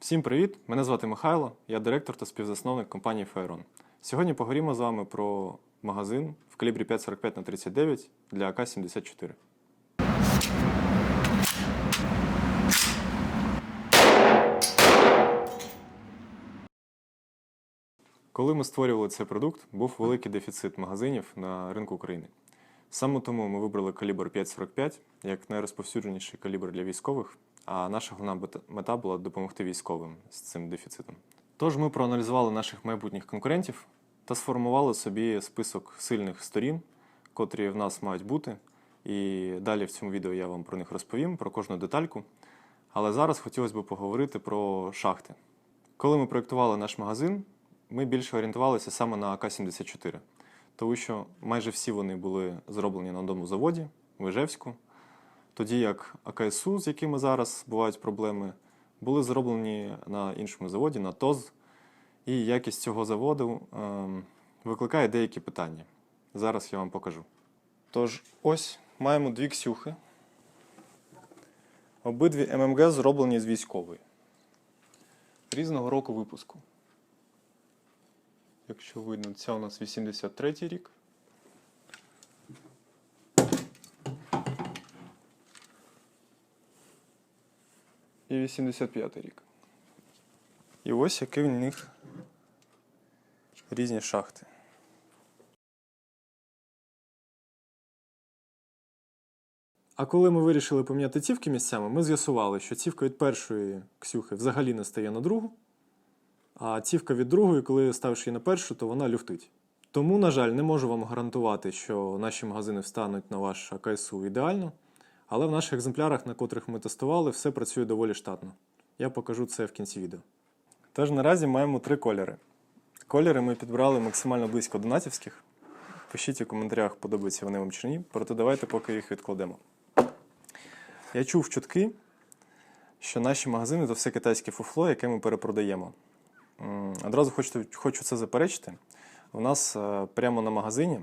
Всім привіт! Мене звати Михайло, я директор та співзасновник компанії Fairon. Сьогодні поговоримо з вами про магазин в калібрі 545 на 39 для АК-74. Коли ми створювали цей продукт, був великий дефіцит магазинів на ринку України. Саме тому ми вибрали калібр 5,45 як найрозповсюдженіший калібр для військових, а наша головна мета була допомогти військовим з цим дефіцитом. Тож ми проаналізували наших майбутніх конкурентів та сформували собі список сильних сторін, котрі в нас мають бути. І далі в цьому відео я вам про них розповім, про кожну детальку. Але зараз хотілося б поговорити про шахти. Коли ми проєктували наш магазин, ми більше орієнтувалися саме на АК-74, тому що майже всі вони були зроблені на одному заводі в Ижевську, тоді як АКСУ, з якими зараз бувають проблеми, були зроблені на іншому заводі, на ТОЗ, і якість цього заводу ем, викликає деякі питання. Зараз я вам покажу. Тож, ось маємо дві ксюхи. Обидві ММГ зроблені з військової. Різного року випуску. Якщо видно, ця у нас 83 рік. І 85 рік. І ось які в них різні шахти. А коли ми вирішили поміняти цівки місцями, ми з'ясували, що цівка від першої ксюхи взагалі не стає на другу, а цівка від другої, коли ставиш її на першу, то вона люфтить. Тому, на жаль, не можу вам гарантувати, що наші магазини встануть на ваш АКСУ ідеально, але в наших екземплярах, на котрих ми тестували, все працює доволі штатно. Я покажу це в кінці відео. Тож наразі маємо три кольори. Кольори ми підбрали максимально близько до натівських. Пишіть у коментарях, подобаються вони вам чи ні, проте давайте поки їх відкладемо. Я чув чутки, що наші магазини то все китайське фуфло, яке ми перепродаємо. Одразу хочу, хочу це заперечити. У нас е, прямо на магазині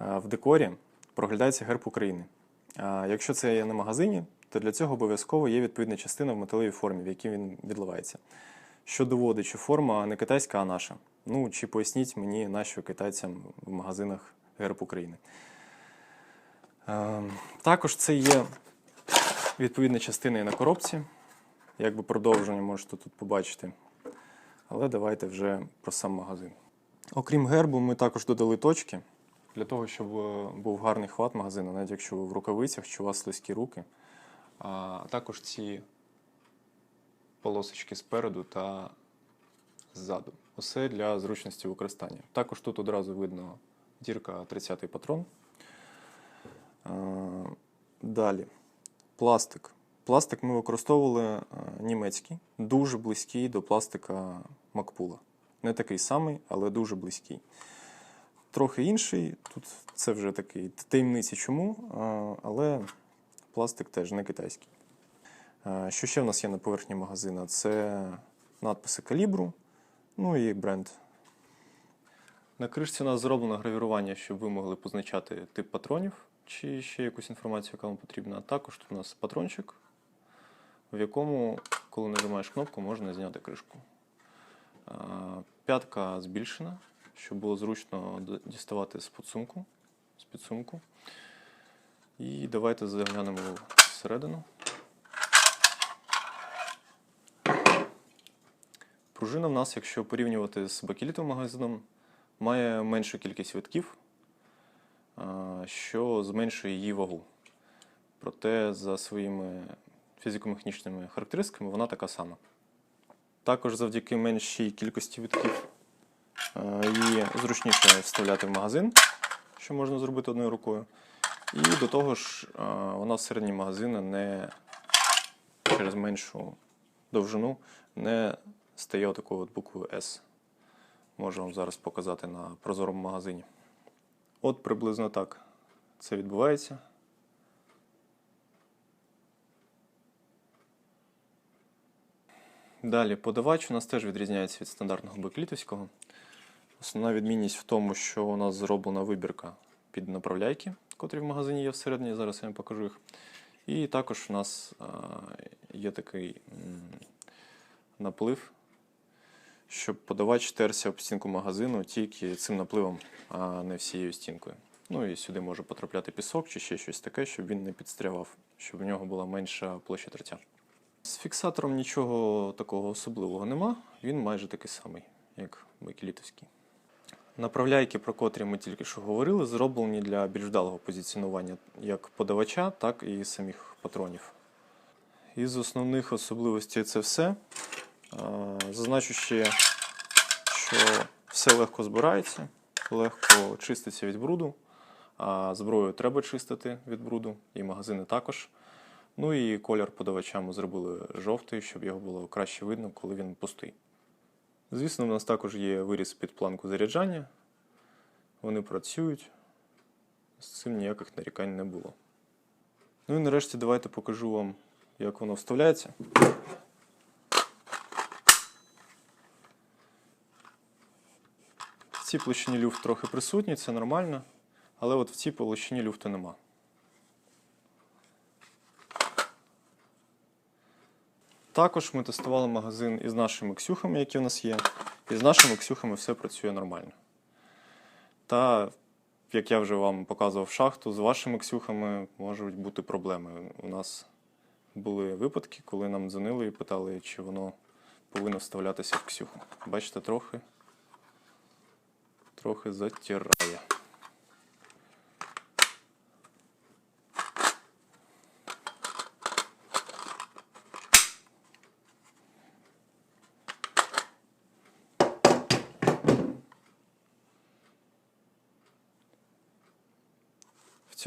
е, в декорі проглядається герб України. Якщо це є на магазині, то для цього обов'язково є відповідна частина в металевій формі, в якій він відливається. Що доводить, що форма не китайська, а наша. Ну, чи поясніть мені, нащо китайцям в магазинах герб України. Е, Також це є відповідна частина і на коробці. Якби продовження можете тут побачити. Але давайте вже про сам магазин. Окрім гербу, ми також додали точки для того, щоб е, був гарний хват магазину, навіть якщо ви в рукавицях чи у вас слизькі руки. А також ці полосочки спереду та ззаду. Усе для зручності використання. Також тут одразу видно дірка 30-й патрон. Е, Далі. Пластик. Пластик ми використовували е, німецький, дуже близький до пластика Макпула. Не такий самий, але дуже близький. Трохи інший. Тут це вже такий таємниці чому, але пластик теж не китайський. Що ще в нас є на поверхні магазина? Це надписи калібру, ну і бренд. На кришці у нас зроблено гравірування, щоб ви могли позначати тип патронів чи ще якусь інформацію, яка вам потрібна. А також тут у нас патрончик, в якому, коли нажимаєш кнопку, можна зняти кришку. П'ятка збільшена, щоб було зручно діставати з підсумку. З підсумку. І давайте заглянемо всередину. Пружина в нас, якщо порівнювати з бакелітовим магазином, має меншу кількість витків, що зменшує її вагу. Проте за своїми фізико-механічними характеристиками вона така сама. Також завдяки меншій кількості витків її зручніше вставляти в магазин, що можна зробити одною рукою. І до того ж, е, вона всередині магазину не через меншу довжину не стає отакою от буквою S. Можу вам зараз показати на прозорому магазині. От приблизно так це відбувається. Далі, подавач у нас теж відрізняється від стандартного беклітовського. Основна відмінність в тому, що у нас зроблена вибірка під направляйки, котрі в магазині є всередині, зараз я вам покажу їх. І також у нас є такий наплив, щоб подавач терся об стінку магазину тільки цим напливом, а не всією стінкою. Ну і сюди може потрапляти пісок чи ще щось таке, щоб він не підстрявав, щоб в нього була менша площа тертя. З фіксатором нічого такого особливого нема, він майже такий самий, як бакелітовський. Направляйки, про котрі ми тільки що говорили, зроблені для більш вдалого позиціонування як подавача, так і самих патронів. Із основних особливостей це все. Е, Зазначу ще, що все легко збирається, легко чиститься від бруду, а зброю треба чистити від бруду, і магазини також. Ну і колір подавача ми зробили жовтий, щоб його було краще видно, коли він пустий. Звісно, у нас також є виріз під планку заряджання. Вони працюють. З цим ніяких нарікань не було. Ну і нарешті давайте покажу вам, як воно вставляється. В цій площині люфт трохи присутній, це нормально, але от в цій площині люфту нема. Також ми тестували магазин із нашими ксюхами, які у нас є. І з нашими ксюхами все працює нормально. Та, як я вже вам показував шахту, з вашими ксюхами можуть бути проблеми. У нас були випадки, коли нам дзвонили і питали, чи воно повинно вставлятися в ксюху. Бачите, трохи, трохи затирає.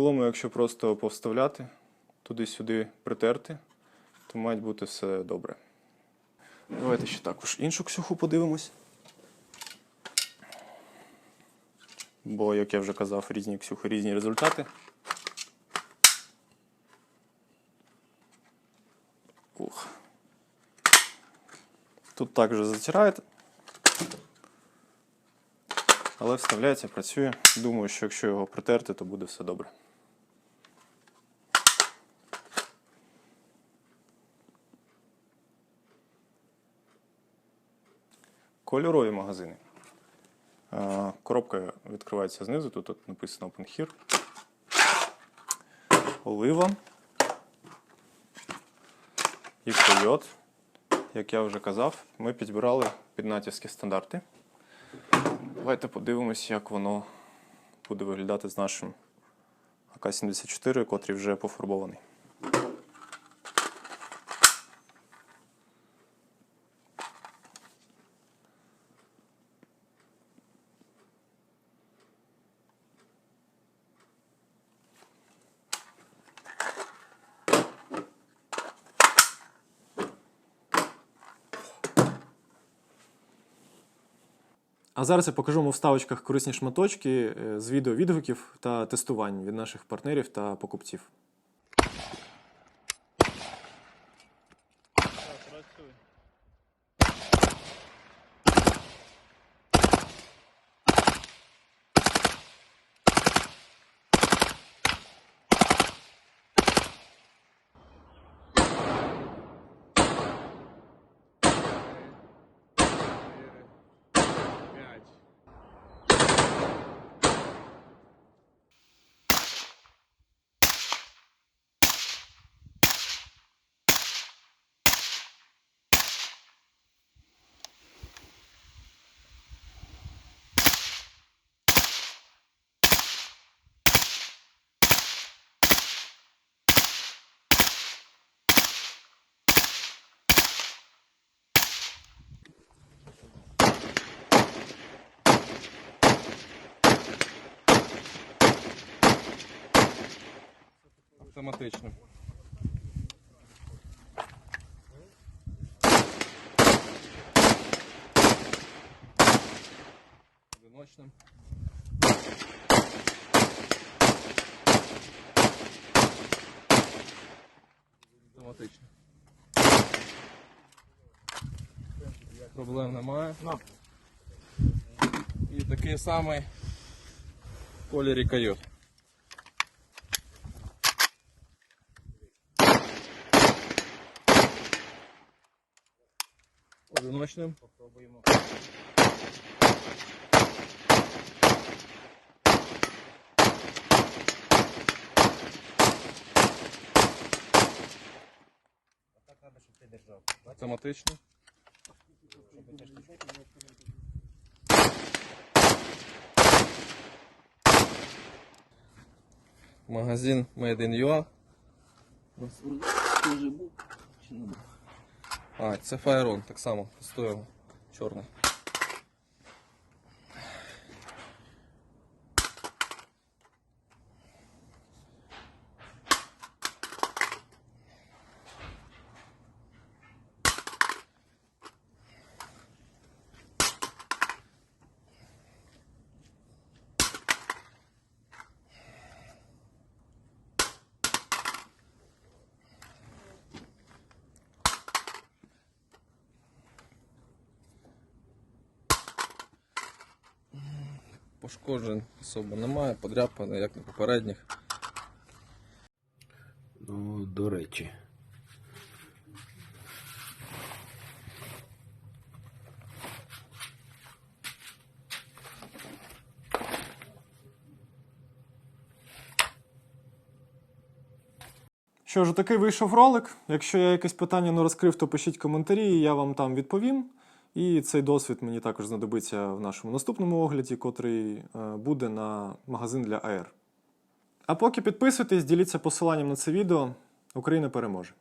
Цілому, якщо просто повставляти, туди-сюди притерти, то має бути все добре. Давайте ще також іншу ксюху подивимось. Бо, як я вже казав, різні ксюхи, різні результати. Ух. Тут також затираєте. Але вставляється, працює. Думаю, що якщо його притерти, то буде все добре. Кольорові магазини. Е, Коробка відкривається знизу, тут написано Open Here. Олива. І койот. Як я вже казав, ми підбирали під натівські стандарти. Давайте подивимось, як воно буде виглядати з нашим АК-74, котрий вже пофарбований. А зараз я покажу вам у вставочках корисні шматочки е, з відеовідгуків та тестувань від наших партнерів та покупців. Пять. Автоматично. Одиночним. Автоматично. Проблем немає. І такий самий в кольорі койот. Одиночним. Попробуємо. А так треба, щоб ти держав. Автоматично. Магазин Made in UA. А, це Fire так само. Тестуємо. Чорний. Пошкоджень особо немає, подряпане, як на попередніх. Ну, до речі. Що ж, такий вийшов ролик. Якщо я якесь питання не розкрив, то пишіть коментарі, і я вам там відповім. І цей досвід мені також знадобиться в нашому наступному огляді, котрий е, буде на магазин для АР. А поки підписуйтесь, діліться посиланням на це відео. Україна переможе!